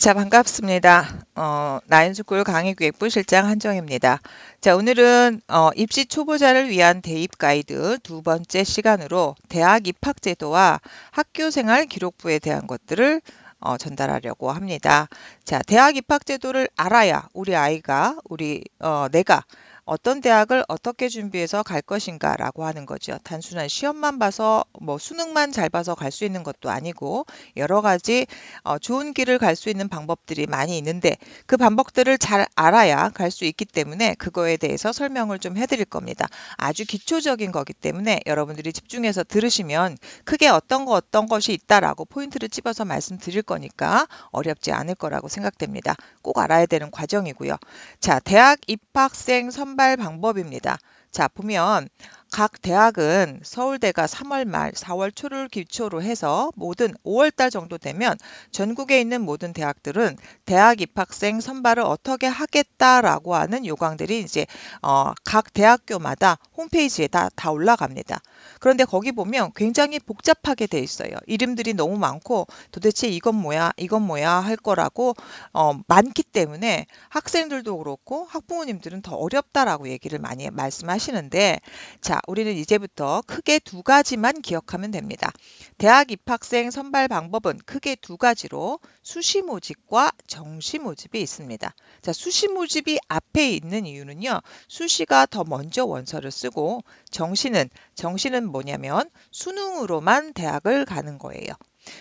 자, 반갑습니다. 어, 나인스쿨 강의기획부 실장 한정입니다. 자, 오늘은 어, 입시 초보자를 위한 대입 가이드 두 번째 시간으로 대학 입학 제도와 학교 생활 기록부에 대한 것들을 어, 전달하려고 합니다. 자, 대학 입학 제도를 알아야 우리 아이가, 우리, 어, 내가 어떤 대학을 어떻게 준비해서 갈 것인가 라고 하는 거죠. 단순한 시험만 봐서 뭐 수능만 잘 봐서 갈 수 있는 것도 아니고 여러 가지 어, 좋은 길을 갈 수 있는 방법들이 많이 있는데 그 방법들을 잘 알아야 갈 수 있기 때문에 그거에 대해서 설명을 좀 해드릴 겁니다. 아주 기초적인 거기 때문에 여러분들이 집중해서 들으시면 크게 어떤 거 어떤 것이 있다라고 포인트를 집어서 말씀드릴 거니까 어렵지 않을 거라고 생각됩니다. 꼭 알아야 되는 과정이고요. 자, 대학 입학생 선발 선발 방법입니다. 자, 보면 각 대학은 서울대가 3월 말, 4월 초를 기초로 해서 모든 5월 달 정도 되면 전국에 있는 모든 대학들은 대학 입학생 선발을 어떻게 하겠다라고 하는 요강들이 이제 어, 각 대학교마다 홈페이지에 다, 다 올라갑니다. 그런데 거기 보면 굉장히 복잡하게 돼 있어요. 이름들이 너무 많고 도대체 이건 뭐야, 이건 뭐야 할 거라고 어, 많기 때문에 학생들도 그렇고 학부모님들은 더 어렵다라고 얘기를 많이 말씀하시는데 자, 우리는 이제부터 크게 두 가지만 기억하면 됩니다. 대학 입학생 선발 방법은 크게 두 가지로 수시 모집과 정시 모집이 있습니다. 자, 수시 모집이 앞에 있는 이유는요. 수시가 더 먼저 원서를 쓰고 정시는 정시는 뭐냐면 수능으로만 대학을 가는 거예요.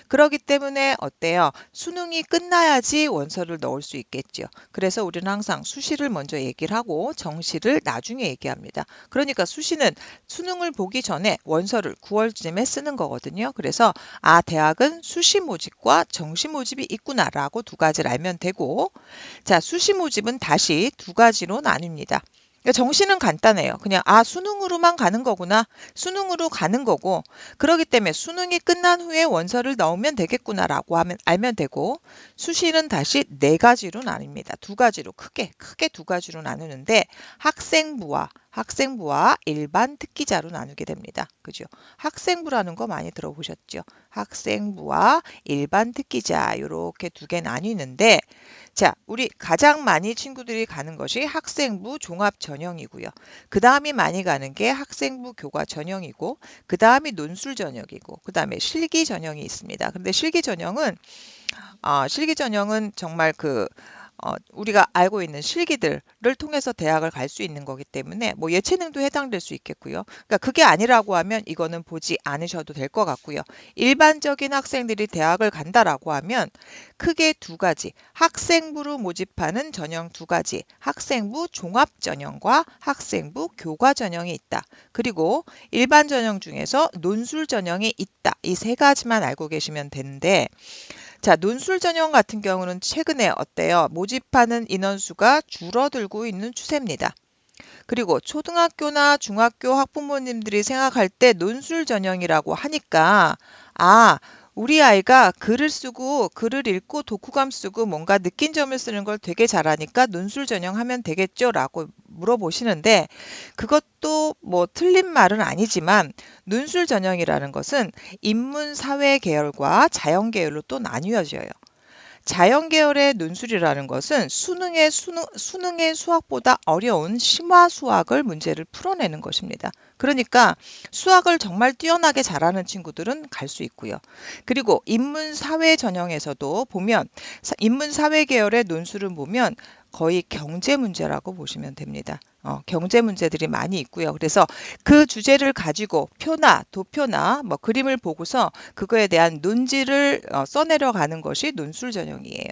그러기 때문에 어때요? 수능이 끝나야지 원서를 넣을 수 있겠죠. 그래서 우리는 항상 수시를 먼저 얘기를 하고 정시를 나중에 얘기합니다. 그러니까 수시는 수능을 보기 전에 원서를 9월쯤에 쓰는 거거든요. 그래서 아 대학은 수시 모집과 정시 모집이 있구나라고 두 가지를 알면 되고 자 수시 모집은 다시 두 가지로 나뉩니다. 그러니까 정신은 간단해요. 그냥 아 수능으로만 가는 거구나. 수능으로 가는 거고 그러기 때문에 수능이 끝난 후에 원서를 넣으면 되겠구나라고 하면 알면 되고 수시는 다시 네 가지로 나뉩니다. 두 가지로 크게 크게 두 가지로 나누는데 학생부와 학생부와 일반 특기자로 나누게 됩니다. 그죠? 학생부라는 거 많이 들어보셨죠? 학생부와 일반 특기자 이렇게 두 개 나뉘는데 자, 우리 가장 많이 친구들이 가는 것이 학생부 종합 전형이고요. 그 다음이 많이 가는 게 학생부 교과 전형이고 그 다음이 논술 전형이고 그 다음에 실기 전형이 있습니다. 근데 실기 전형은 어, 실기 전형은 정말 그 어, 우리가 알고 있는 실기들을 통해서 대학을 갈 수 있는 거기 때문에 뭐 예체능도 해당될 수 있겠고요. 그러니까 그게 아니라고 하면 이거는 보지 않으셔도 될 것 같고요. 일반적인 학생들이 대학을 간다라고 하면 크게 두 가지 학생부로 모집하는 전형 두 가지 학생부 종합 전형과 학생부 교과 전형이 있다. 그리고 일반 전형 중에서 논술 전형이 있다. 이 세 가지만 알고 계시면 되는데 자, 논술 전형 같은 경우는 최근에 어때요? 모집하는 인원수가 줄어들고 있는 추세입니다. 그리고 초등학교나 중학교 학부모님들이 생각할 때 논술 전형이라고 하니까 아, 우리 아이가 글을 쓰고 글을 읽고 독후감 쓰고 뭔가 느낀 점을 쓰는 걸 되게 잘하니까 논술 전형하면 되겠죠? 라고 물어보시는데 그것도 뭐 틀린 말은 아니지만 논술 전형이라는 것은 인문 사회 계열과 자연 계열로 또 나뉘어져요. 자연 계열의 논술이라는 것은 수능의 수능, 수능의 수학보다 어려운 심화 수학을 문제를 풀어내는 것입니다. 그러니까 수학을 정말 뛰어나게 잘하는 친구들은 갈 수 있고요. 그리고 인문 사회 전형에서도 보면 인문 사회 계열의 논술을 보면 거의 경제 문제라고 보시면 됩니다. 어, 경제 문제들이 많이 있고요. 그래서 그 주제를 가지고 표나 도표나 뭐 그림을 보고서 그거에 대한 논지를 어, 써내려 가는 것이 논술 전형이에요.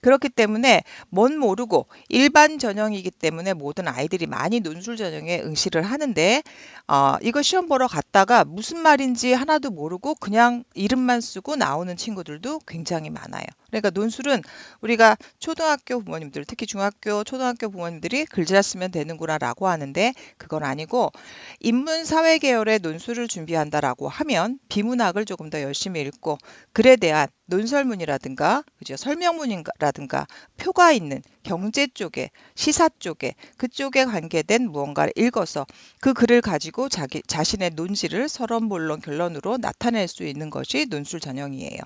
그렇기 때문에 뭔 모르고 일반 전형이기 때문에 모든 아이들이 많이 논술 전형에 응시를 하는데 어, 이거 시험 보러 갔다가 무슨 말인지 하나도 모르고 그냥 이름만 쓰고 나오는 친구들도 굉장히 많아요. 그러니까 논술은 우리가 초등학교 부모님들, 특히 중학교, 초등학교 부모님들이 글자 쓰면 되는구나라고 하는데 그건 아니고 인문 사회 계열의 논술을 준비한다라고 하면 비문학을 조금 더 열심히 읽고 글에 대한 논설문이라든가 그죠 설명문이라든가 표가 있는 경제 쪽에 시사 쪽에 그쪽에 관계된 무언가를 읽어서 그 글을 가지고 자기 자신의 논지를 서론 본론 결론으로 나타낼 수 있는 것이 논술 전형이에요.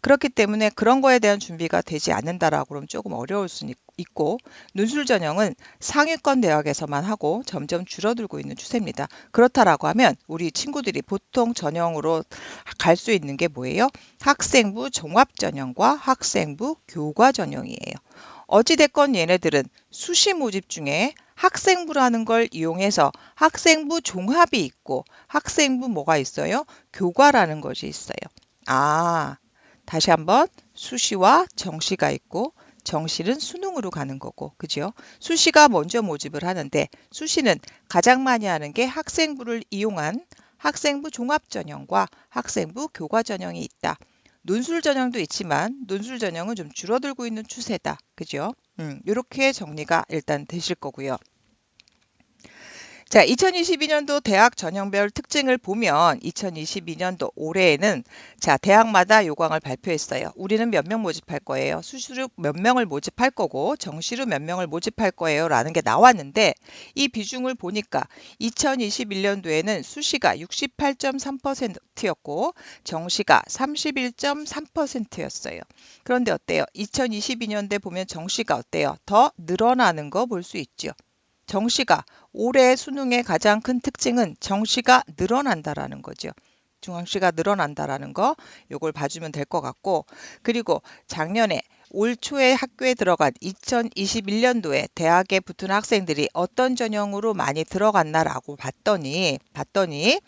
그렇기 때문에 그런 거에 대한 준비가 되지 않는다라고 그러면 조금 어려울 수 있고 논술 전형은 상위권 대학에서만 하고 점점 줄어들고 있는 추세입니다. 그렇다라고 하면 우리 친구들이 보통 전형으로 갈 수 있는 게 뭐예요? 학생부 종합 전형과 학생부 교과 전형이에요. 어찌됐건 얘네들은 수시 모집 중에 학생부라는 걸 이용해서 학생부 종합이 있고 학생부 뭐가 있어요? 교과라는 것이 있어요. 아, 다시 한번 수시와 정시가 있고 정시는 수능으로 가는 거고, 그죠? 수시가 먼저 모집을 하는데 수시는 가장 많이 하는 게 학생부를 이용한 학생부 종합 전형과 학생부 교과 전형이 있다. 논술 전형도 있지만 논술 전형은 좀 줄어들고 있는 추세다. 그죠? 음, 이렇게 정리가 일단 되실 거고요. 자, 2022년도 대학 전형별 특징을 보면 2022년도 올해에는 자, 대학마다 요강을 발표했어요. 우리는 몇 명 모집할 거예요. 수시로 몇 명을 모집할 거고 정시로 몇 명을 모집할 거예요. 라는 게 나왔는데 이 비중을 보니까 2021년도에는 수시가 68.3%였고 정시가 31.3%였어요. 그런데 어때요? 2022년도에 보면 정시가 어때요? 더 늘어나는 거 볼 수 있죠. 정시가 올해 수능의 가장 큰 특징은 정시가 늘어난다라는 거죠. 중앙시가 늘어난다라는 거 요걸 봐주면 될 것 같고 그리고 작년에 올 초에 학교에 들어간 2021년도에 대학에 붙은 학생들이 어떤 전형으로 많이 들어갔나라고 봤더니 봤더니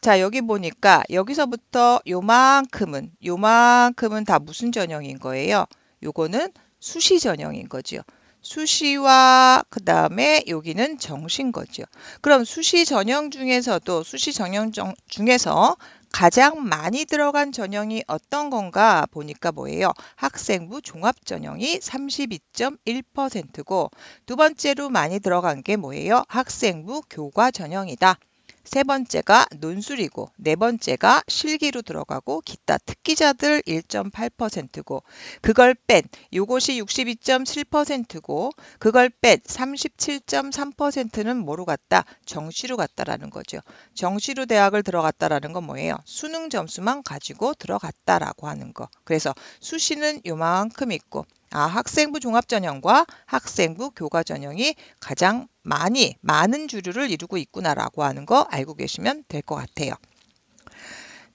자 여기 보니까 여기서부터 요만큼은 요만큼은 다 무슨 전형인 거예요? 요거는 수시 전형인 거죠. 수시와 그 다음에 여기는 정신 거죠. 그럼 수시 전형 중에서도 수시 전형 중에서 가장 많이 들어간 전형이 어떤 건가 보니까 뭐예요? 학생부 종합 전형이 32.1%고 두 번째로 많이 들어간 게 뭐예요? 학생부 교과 전형이다. 세 번째가 논술이고 네 번째가 실기로 들어가고 기타 특기자들 1.8%고 그걸 뺀 요것이 62.7%고 그걸 뺀 37.3%는 뭐로 갔다? 정시로 갔다라는 거죠. 정시로 대학을 들어갔다라는 건 뭐예요? 수능 점수만 가지고 들어갔다라고 하는 거. 그래서 수시는 요만큼 있고 아, 학생부 종합전형과 학생부 교과전형이 가장 많이 많은 주류를 이루고 있구나라고 하는 거 알고 계시면 될 것 같아요.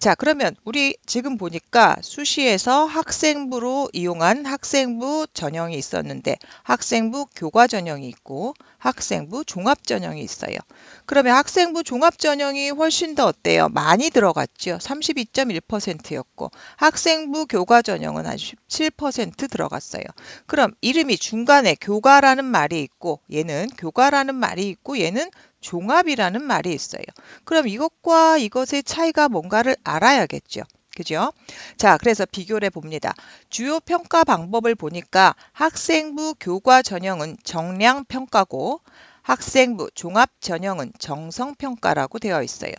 자, 그러면 우리 지금 보니까 수시에서 학생부로 이용한 학생부 전형이 있었는데 학생부 교과 전형이 있고 학생부 종합 전형이 있어요. 그러면 학생부 종합 전형이 훨씬 더 어때요? 많이 들어갔죠. 32.1%였고 학생부 교과 전형은 한 17% 들어갔어요. 그럼 이름이 중간에 교과라는 말이 있고 얘는 교과라는 말이 있고 얘는 종합이라는 말이 있어요. 그럼 이것과 이것의 차이가 뭔가를 알아야겠죠. 그죠? 자, 그래서 비교를 해봅니다. 주요 평가 방법을 보니까 학생부 교과 전형은 정량 평가고 학생부 종합 전형은 정성 평가라고 되어 있어요.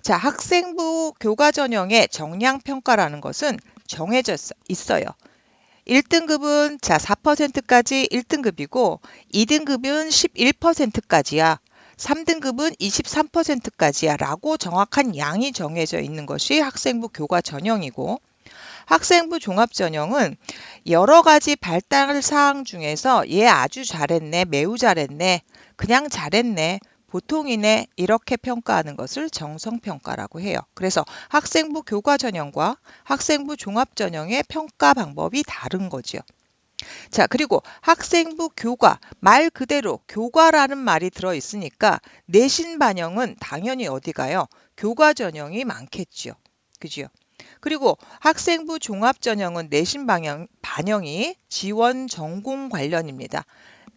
자, 학생부 교과 전형의 정량 평가라는 것은 정해져 있어요. 1등급은 자 4%까지 1등급이고 2등급은 11%까지야. 3등급은 23%까지야 라고 정확한 양이 정해져 있는 것이 학생부 교과 전형이고 학생부 종합 전형은 여러 가지 발달 사항 중에서 얘 아주 잘했네, 매우 잘했네, 그냥 잘했네, 보통이네 이렇게 평가하는 것을 정성평가라고 해요. 그래서 학생부 교과 전형과 학생부 종합 전형의 평가 방법이 다른 거죠. 자, 그리고 학생부 교과, 말 그대로 교과라는 말이 들어 있으니까 내신 반영은 당연히 어디 가요? 교과 전형이 많겠죠. 그죠? 그리고 학생부 종합 전형은 내신 반영, 반영이 지원 전공 관련입니다.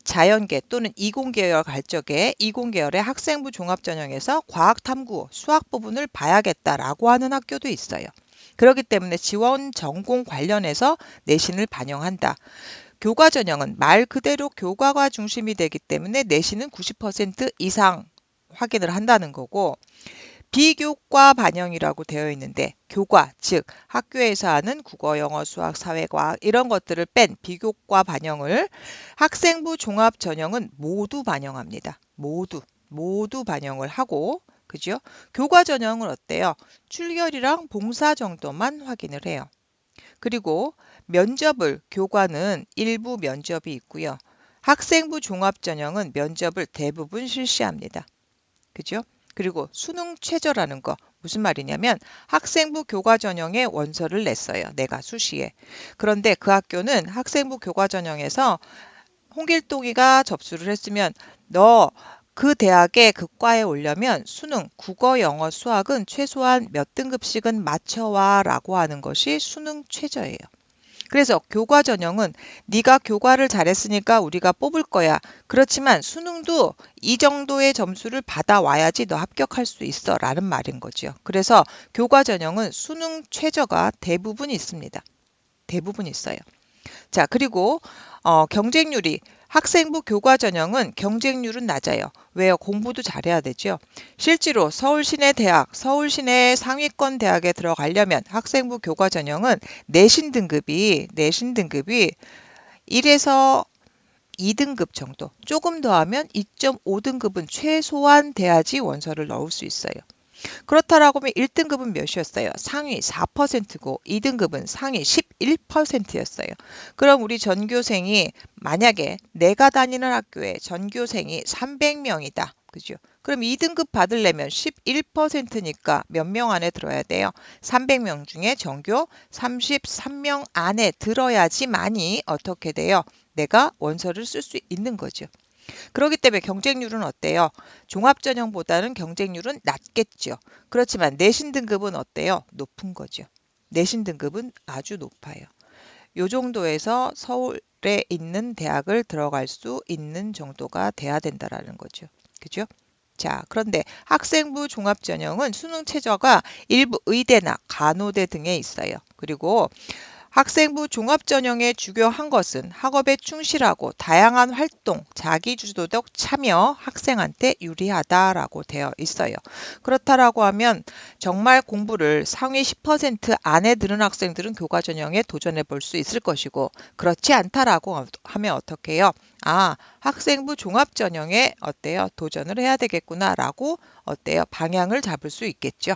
자연계 또는 이공계열 갈 적에 이공계열의 학생부 종합 전형에서 과학 탐구, 수학 부분을 봐야겠다라고 하는 학교도 있어요. 그렇기 때문에 지원 전공 관련해서 내신을 반영한다. 교과 전형은 말 그대로 교과가 중심이 되기 때문에 내신은 90% 이상 확인을 한다는 거고 비교과 반영이라고 되어 있는데 교과 즉 학교에서 하는 국어, 영어, 수학, 사회과학 이런 것들을 뺀 비교과 반영을 학생부 종합 전형은 모두 반영합니다. 모두 모두 반영을 하고 그죠? 교과 전형은 어때요? 출결이랑 봉사 정도만 확인을 해요. 그리고 면접을 교과는 일부 면접이 있고요. 학생부 종합 전형은 면접을 대부분 실시합니다. 그죠? 그리고 수능 최저라는 거 무슨 말이냐면 학생부 교과 전형에 원서를 냈어요. 내가 수시에. 그런데 그 학교는 학생부 교과 전형에서 홍길동이가 접수를 했으면 너 그 대학에 그 과에 오려면 수능, 국어, 영어, 수학은 최소한 몇 등급씩은 맞춰와 라고 하는 것이 수능 최저예요. 그래서 교과 전형은 네가 교과를 잘했으니까 우리가 뽑을 거야. 그렇지만 수능도 이 정도의 점수를 받아와야지 너 합격할 수 있어 라는 말인 거죠. 그래서 교과 전형은 수능 최저가 대부분 있습니다. 대부분 있어요. 자, 그리고 어, 경쟁률이 학생부 교과 전형은 경쟁률은 낮아요. 왜요? 공부도 잘해야 되죠. 실제로 서울 시내 대학, 서울 시내 상위권 대학에 들어가려면 학생부 교과 전형은 내신 등급이 내신 등급이 1에서 2등급 정도, 조금 더 하면 2.5등급은 최소한 돼야지 원서를 넣을 수 있어요. 그렇다라고 하면 1등급은 몇이었어요? 상위 4%고 2등급은 상위 11%였어요. 그럼 우리 전교생이 만약에 내가 다니는 학교에 전교생이 300명이다. 그죠? 그럼 2등급 받으려면 11%니까 몇 명 안에 들어야 돼요? 300명 중에 전교 33명 안에 들어야지만이 어떻게 돼요? 내가 원서를 쓸 수 있는 거죠. 그렇기 때문에 경쟁률은 어때요? 종합전형보다는 경쟁률은 낮겠죠. 그렇지만 내신 등급은 어때요? 높은 거죠. 내신 등급은 아주 높아요. 요 정도에서 서울에 있는 대학을 들어갈 수 있는 정도가 돼야 된다라는 거죠. 그죠? 자, 그런데 학생부 종합전형은 수능 최저가 일부 의대나 간호대 등에 있어요. 그리고 학생부 종합전형에 주교한 것은 학업에 충실하고 다양한 활동, 자기주도적 참여 학생한테 유리하다라고 되어 있어요. 그렇다라고 하면 정말 공부를 상위 10% 안에 드는 학생들은 교과전형에 도전해 볼 수 있을 것이고 그렇지 않다라고 하면 어떻게 해요? 아, 학생부 종합전형에 어때요? 도전을 해야 되겠구나라고 어때요? 방향을 잡을 수 있겠죠.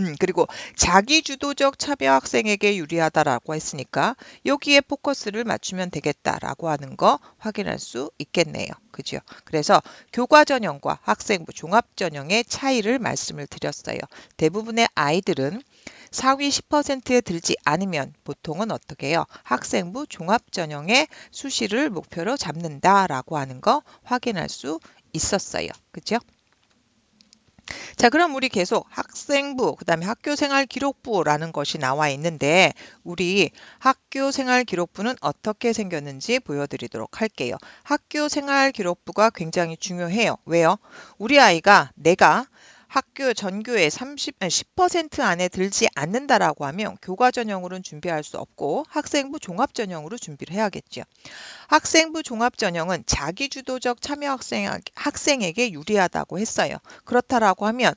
음, 그리고 자기주도적 참여 학생에게 유리하다라고 했으니까 여기에 포커스를 맞추면 되겠다라고 하는 거 확인할 수 있겠네요. 그죠? 그래서 교과 전형과 학생부 종합 전형의 차이를 말씀을 드렸어요. 대부분의 아이들은 상위 10%에 들지 않으면 보통은 어떻게 해요? 학생부 종합 전형의 수시를 목표로 잡는다라고 하는 거 확인할 수 있었어요. 그죠? 자, 그럼 우리 계속 학생부, 그 다음에 학교생활기록부라는 것이 나와 있는데, 우리 학교생활기록부는 어떻게 생겼는지 보여드리도록 할게요. 학교생활기록부가 굉장히 중요해요. 왜요? 우리 아이가 내가 학교 전교의 30, 10% 안에 들지 않는다라고 하면 교과 전형으로는 준비할 수 없고 학생부 종합 전형으로 준비를 해야겠죠. 학생부 종합 전형은 자기주도적 참여 학생, 학생에게 유리하다고 했어요. 그렇다라고 하면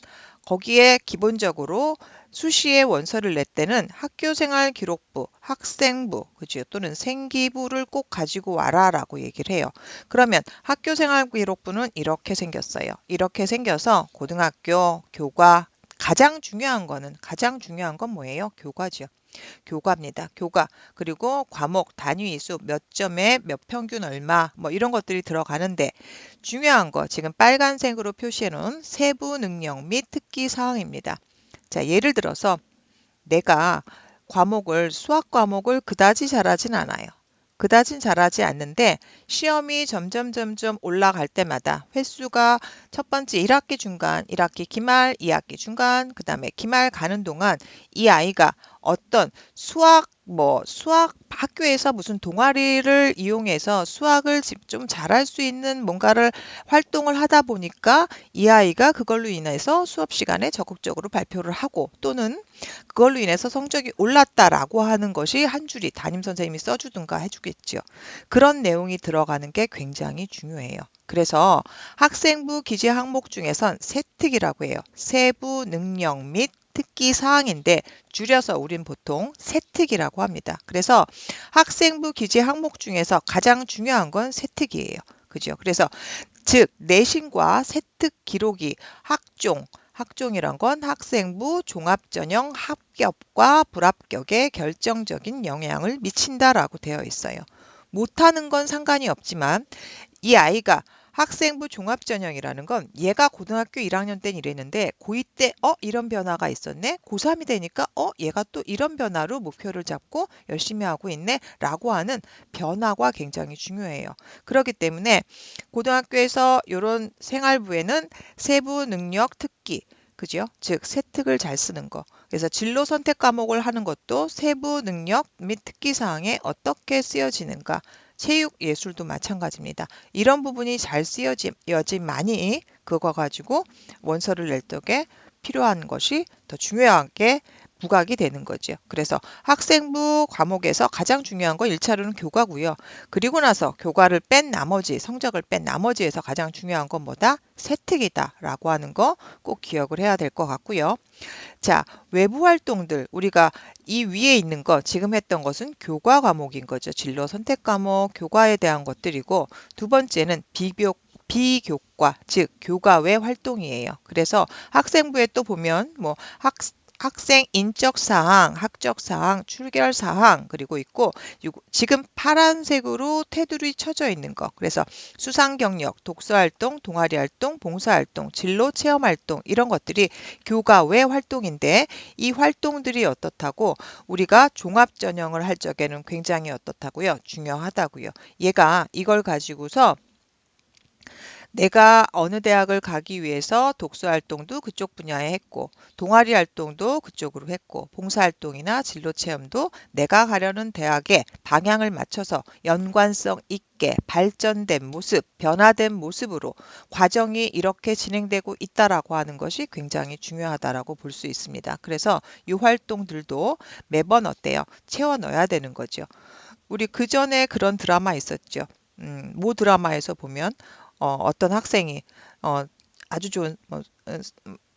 거기에 기본적으로 수시에 원서를 낼 때는 학교생활 기록부, 학생부, 그죠? 또는 생기부를 꼭 가지고 와라라고 얘기를 해요. 그러면 학교생활 기록부는 이렇게 생겼어요. 이렇게 생겨서 고등학교 교과 가장 중요한 거는 가장 중요한 건 뭐예요? 교과죠. 교과입니다. 교과. 그리고 과목 단위 수 몇 점에 몇 평균 얼마 뭐 이런 것들이 들어가는데 중요한 거 지금 빨간색으로 표시해 놓은 세부 능력 및 특기 사항입니다. 자, 예를 들어서 내가 과목을 수학 과목을 그다지 잘하진 않아요. 그다진 잘하지 않는데 시험이 점점 점점 올라갈 때마다 횟수가 첫 번째 1학기 중간, 1학기 기말, 2학기 중간, 그 다음에 기말 가는 동안 이 아이가 어떤 수학 뭐 수학 학교에서 무슨 동아리를 이용해서 수학을 좀 잘할 수 있는 뭔가를 활동을 하다 보니까 이 아이가 그걸로 인해서 수업 시간에 적극적으로 발표를 하고 또는 그걸로 인해서 성적이 올랐다라고 하는 것이 한 줄이 담임 선생님이 써주든가 해주겠죠. 그런 내용이 들어가는 게 굉장히 중요해요. 그래서 학생부 기재 항목 중에선 세특이라고 해요. 세부 능력 및 특기 사항인데 줄여서 우린 보통 세특이라고 합니다. 그래서 학생부 기재 항목 중에서 가장 중요한 건 세특이에요. 그죠? 그래서 즉 내신과 세특 기록이 학종 학종이란 건 학생부 종합전형 합격과 불합격에 결정적인 영향을 미친다라고 되어 있어요. 못하는 건 상관이 없지만 이 아이가 학생부 종합전형이라는 건 얘가 고등학교 1학년 땐 이랬는데 고2 때 어? 이런 변화가 있었네? 고3이 되니까 어? 얘가 또 이런 변화로 목표를 잡고 열심히 하고 있네? 라고 하는 변화가 굉장히 중요해요. 그렇기 때문에 고등학교에서 이런 생활부에는 세부 능력 특기 그죠? 즉 세특을 잘 쓰는 거. 그래서 진로 선택 과목을 하는 것도 세부 능력 및 특기 사항에 어떻게 쓰여지는가 체육 예술도 마찬가지입니다. 이런 부분이 잘 쓰여지만이 그거 가지고 원서를 낼 적에 필요한 것이 더 중요하게 부각이 되는 거죠. 그래서 학생부 과목에서 가장 중요한 건 1차로는 교과고요. 그리고 나서 교과를 뺀 나머지 성적을 뺀 나머지에서 가장 중요한 건 뭐다? 세특이다라고 하는 거 꼭 기억을 해야 될 것 같고요. 자, 외부 활동들 우리가 이 위에 있는 거 지금 했던 것은 교과 과목인 거죠. 진로 선택 과목, 교과에 대한 것들이고 두 번째는 비교 비교과, 즉 교과 외 활동이에요. 그래서 학생부에 또 보면 뭐 학, 학생 인적 사항, 학적 사항, 출결 사항 그리고 있고 지금 파란색으로 테두리 쳐져 있는 거. 그래서 수상 경력, 독서 활동, 동아리 활동, 봉사 활동, 진로 체험 활동 이런 것들이 교과 외 활동인데 이 활동들이 어떻다고 우리가 종합 전형을 할 적에는 굉장히 어떻다고요? 중요하다고요. 얘가 이걸 가지고서 내가 어느 대학을 가기 위해서 독서 활동도 그쪽 분야에 했고, 동아리 활동도 그쪽으로 했고, 봉사 활동이나 진로 체험도 내가 가려는 대학에 방향을 맞춰서 연관성 있게 발전된 모습, 변화된 모습으로 과정이 이렇게 진행되고 있다라고 하는 것이 굉장히 중요하다라고 볼 수 있습니다. 그래서 이 활동들도 매번 어때요? 채워 넣어야 되는 거죠. 우리 그 전에 그런 드라마 있었죠. 음, 모 드라마에서 보면 어, 어떤 학생이 어, 아주 좋은 뭐, 어,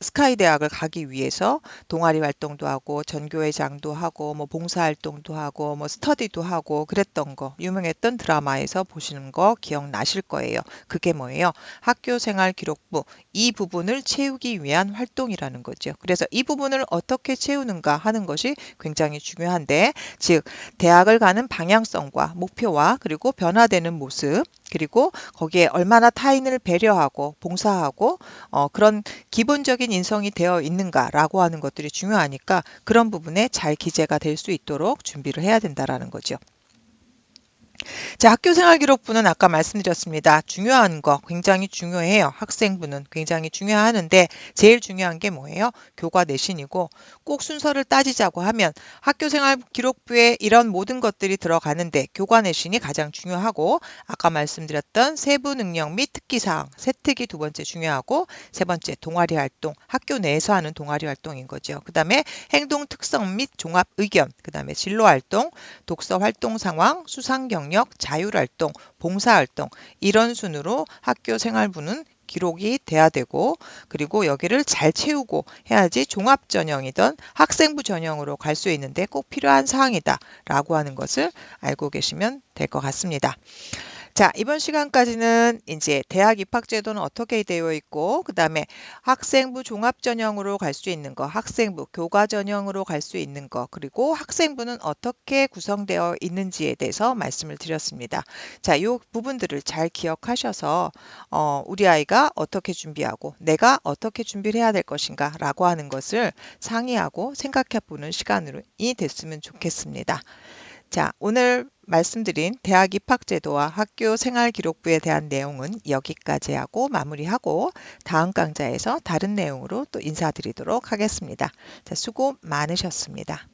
스카이 대학을 가기 위해서 동아리 활동도 하고 전교회장도 하고 뭐 봉사 활동도 하고 뭐 스터디도 하고 그랬던 거 유명했던 드라마에서 보시는 거 기억나실 거예요. 그게 뭐예요? 학교 생활 기록부 이 부분을 채우기 위한 활동이라는 거죠. 그래서 이 부분을 어떻게 채우는가 하는 것이 굉장히 중요한데 즉 대학을 가는 방향성과 목표와 그리고 변화되는 모습 그리고 거기에 얼마나 타인을 배려하고 봉사하고 어, 그런 기본적인 인성이 되어 있는가라고 하는 것들이 중요하니까 그런 부분에 잘 기재가 될 수 있도록 준비를 해야 된다라는 거죠. 자, 학교 생활 기록부는 아까 말씀드렸습니다. 중요한 거 굉장히 중요해요. 학생부는 굉장히 중요하는데 제일 중요한 게 뭐예요? 교과 내신이고 꼭 순서를 따지자고 하면 학교 생활 기록부에 이런 모든 것들이 들어가는데 교과 내신이 가장 중요하고 아까 말씀드렸던 세부 능력 및 특기 사항, 세특이 두 번째 중요하고 세 번째 동아리 활동, 학교 내에서 하는 동아리 활동인 거죠. 그 다음에 행동 특성 및 종합 의견, 그 다음에 진로 활동, 독서 활동 상황, 수상 경력 영역, 자율활동, 봉사활동 이런 순으로 학교 생활부는 기록이 돼야 되고 그리고 여기를 잘 채우고 해야지 종합 전형이든 학생부 전형으로 갈 수 있는데 꼭 필요한 사항이다 라고 하는 것을 알고 계시면 될 것 같습니다. 자, 이번 시간까지는 이제 대학 입학 제도는 어떻게 되어 있고, 그 다음에 학생부 종합 전형으로 갈 수 있는 거, 학생부 교과 전형으로 갈 수 있는 거, 그리고 학생부는 어떻게 구성되어 있는지에 대해서 말씀을 드렸습니다. 자, 이 부분들을 잘 기억하셔서, 어, 우리 아이가 어떻게 준비하고, 내가 어떻게 준비를 해야 될 것인가, 라고 하는 것을 상의하고 생각해 보는 시간이 됐으면 좋겠습니다. 자, 오늘 말씀드린 대학 입학 제도와 학교 생활 기록부에 대한 내용은 여기까지 하고 마무리하고 다음 강좌에서 다른 내용으로 또 인사드리도록 하겠습니다. 자, 수고 많으셨습니다.